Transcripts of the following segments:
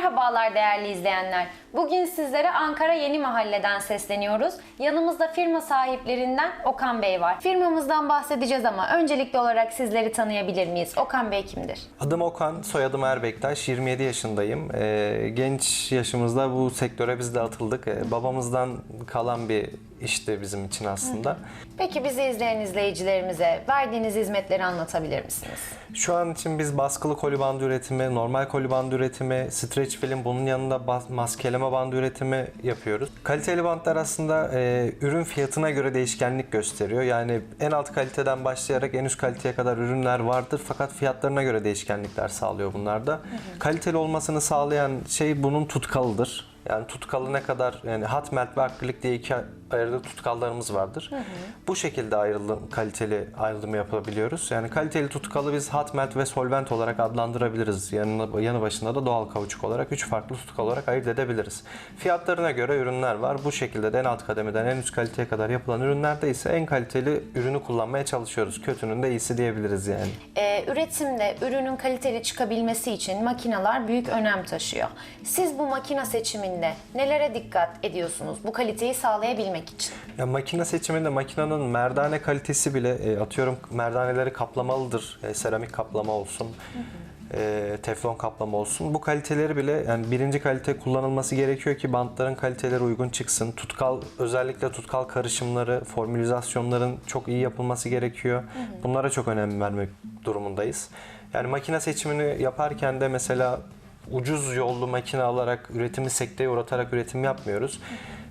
Merhabalar değerli izleyenler. Bugün sizlere Ankara Yeni Mahalle'den sesleniyoruz. Yanımızda firma sahiplerinden Okan Bey var. Firmamızdan bahsedeceğiz ama öncelikli olarak sizleri tanıyabilir miyiz? Okan Bey kimdir? Adım Okan, soyadım Erbektaş. 27 yaşındayım. Ee, genç yaşımızda bu sektöre biz de atıldık. Ee, babamızdan kalan bir işti bizim için aslında. Peki bizi izleyen izleyicilerimize verdiğiniz hizmetleri anlatabilir misiniz? Şu an için biz baskılı koli bandı üretimi, normal koli bandı üretimi, streç film, bunun yanında bas- maskeleme bandı üretimi yapıyoruz. Kaliteli bantlar aslında e, ürün fiyatına göre değişkenlik gösteriyor. Yani en alt kaliteden başlayarak en üst kaliteye kadar ürünler vardır fakat fiyatlarına göre değişkenlikler sağlıyor bunlarda. Kaliteli olmasını sağlayan şey bunun tutkalıdır. Yani tutkalı ne kadar yani hot melt ve akrilik diye iki ayrı tutkallarımız vardır. Bu şekilde ayrılım kaliteli ayrılımı yapabiliyoruz. Yani kaliteli tutkalı biz hot melt ve solvent olarak adlandırabiliriz. Yanı, yanı başında da doğal kauçuk olarak üç farklı tutkal olarak ayırt edebiliriz. Fiyatlarına göre ürünler var. Bu şekilde de en alt kademeden en üst kaliteye kadar yapılan ürünlerde ise en kaliteli ürünü kullanmaya çalışıyoruz. Kötünün de iyisi diyebiliriz yani. Ee, üretimde ürünün kaliteli çıkabilmesi için makineler büyük önem taşıyor. Siz bu makine seçiminde nelere dikkat ediyorsunuz bu kaliteyi sağlayabilmek için? Ya makine seçiminde makinenin merdane kalitesi bile e, atıyorum merdaneleri kaplamalıdır. E, seramik kaplama olsun. e, teflon kaplama olsun. Bu kaliteleri bile yani birinci kalite kullanılması gerekiyor ki bantların kaliteleri uygun çıksın. Tutkal özellikle tutkal karışımları, formülizasyonların çok iyi yapılması gerekiyor. Bunlara çok önem vermek durumundayız. Yani makine seçimini yaparken de mesela ucuz yollu makine alarak üretimi sekteye uğratarak üretim yapmıyoruz.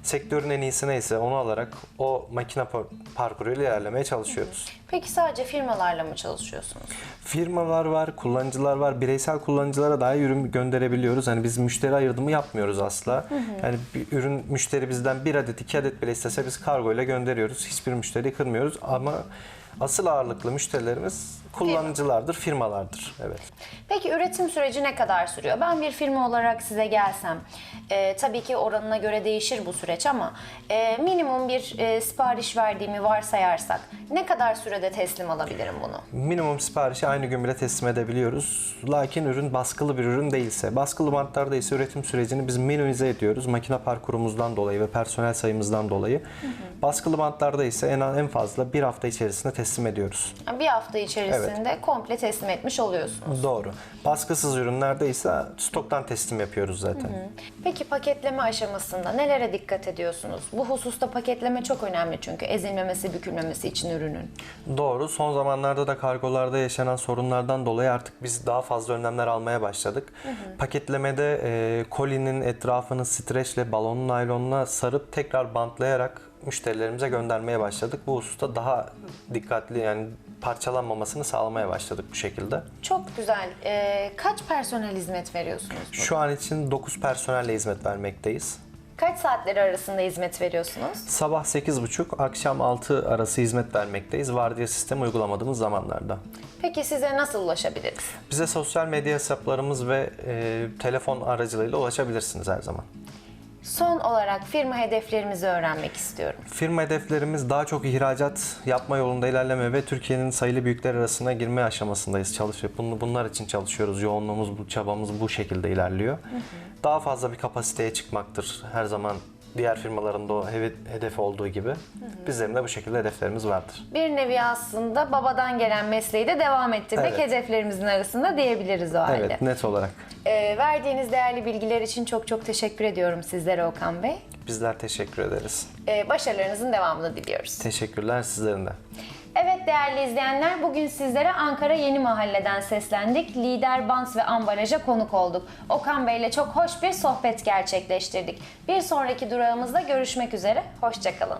Sektörün en iyisi neyse onu alarak o makine par- parkuruyla ilerlemeye çalışıyoruz. Peki sadece firmalarla mı çalışıyorsunuz? Firmalar var, kullanıcılar var. Bireysel kullanıcılara dahi ürün gönderebiliyoruz. Hani biz müşteri ayırdımı yapmıyoruz asla. Yani bir ürün müşteri bizden bir adet, iki adet bile istese biz kargo ile gönderiyoruz. Hiçbir müşteriyi kırmıyoruz ama asıl ağırlıklı müşterilerimiz kullanıcılardır, firmalardır. Evet. Peki üretim süreci ne kadar sürüyor? Ben bir firma olarak size gelsem, e, tabii ki oranına göre değişir bu süreç ama e, minimum bir e, sipariş verdiğimi varsayarsak ne kadar sürede teslim alabilirim bunu? Minimum siparişi aynı gün bile teslim edebiliyoruz. Lakin ürün baskılı bir ürün değilse, baskılı bantlarda ise üretim sürecini biz minimize ediyoruz. Makine parkurumuzdan dolayı ve personel sayımızdan dolayı. Baskılı bantlarda ise en, en fazla bir hafta içerisinde teslim ediyoruz. Bir hafta içerisinde komple teslim etmiş oluyorsunuz. Doğru. Baskısız ürünlerde ise stoktan teslim yapıyoruz zaten. Peki paketleme aşamasında nelere dikkat ediyorsunuz? Bu hususta paketleme çok önemli çünkü ezilmemesi, bükülmemesi için ürünün. Doğru. Son zamanlarda da kargolarda yaşanan sorunlardan dolayı artık biz daha fazla önlemler almaya başladık. Paketlemede e, kolinin etrafını streçle, balonun naylonuna sarıp tekrar bantlayarak müşterilerimize göndermeye başladık. Bu hususta daha dikkatli yani parçalanmamasını sağlamaya başladık bu şekilde. Çok güzel. Ee, kaç personel hizmet veriyorsunuz? burada? Şu an için 9 personelle hizmet vermekteyiz. Kaç saatleri arasında hizmet veriyorsunuz? Sabah 8.30, akşam 6 arası hizmet vermekteyiz. Vardiya sistemi uygulamadığımız zamanlarda. Peki size nasıl ulaşabiliriz? Bize sosyal medya hesaplarımız ve e, telefon aracılığıyla ulaşabilirsiniz her zaman. Son olarak firma hedeflerimizi öğrenmek istiyorum. Firma hedeflerimiz daha çok ihracat yapma yolunda ilerleme ve Türkiye'nin sayılı büyükler arasına girme aşamasındayız çalışıp bunu bunlar için çalışıyoruz. Yoğunluğumuz, bu çabamız bu şekilde ilerliyor. Daha fazla bir kapasiteye çıkmaktır her zaman diğer firmaların da o heve- hedefi olduğu gibi. Bizlerin de bu şekilde hedeflerimiz vardır. Bir nevi aslında babadan gelen mesleği de devam ettirmek Evet. hedeflerimizin arasında diyebiliriz o halde. Evet, net olarak. Ee, verdiğiniz değerli bilgiler için çok çok teşekkür ediyorum sizlere Okan Bey. Bizler teşekkür ederiz. Ee, başarılarınızın devamını diliyoruz. Teşekkürler sizlerin de. Değerli izleyenler bugün sizlere Ankara Yeni Mahalle'den seslendik. Lider Bans ve Ambalaja konuk olduk. Okan Bey ile çok hoş bir sohbet gerçekleştirdik. Bir sonraki durağımızda görüşmek üzere. Hoşçakalın.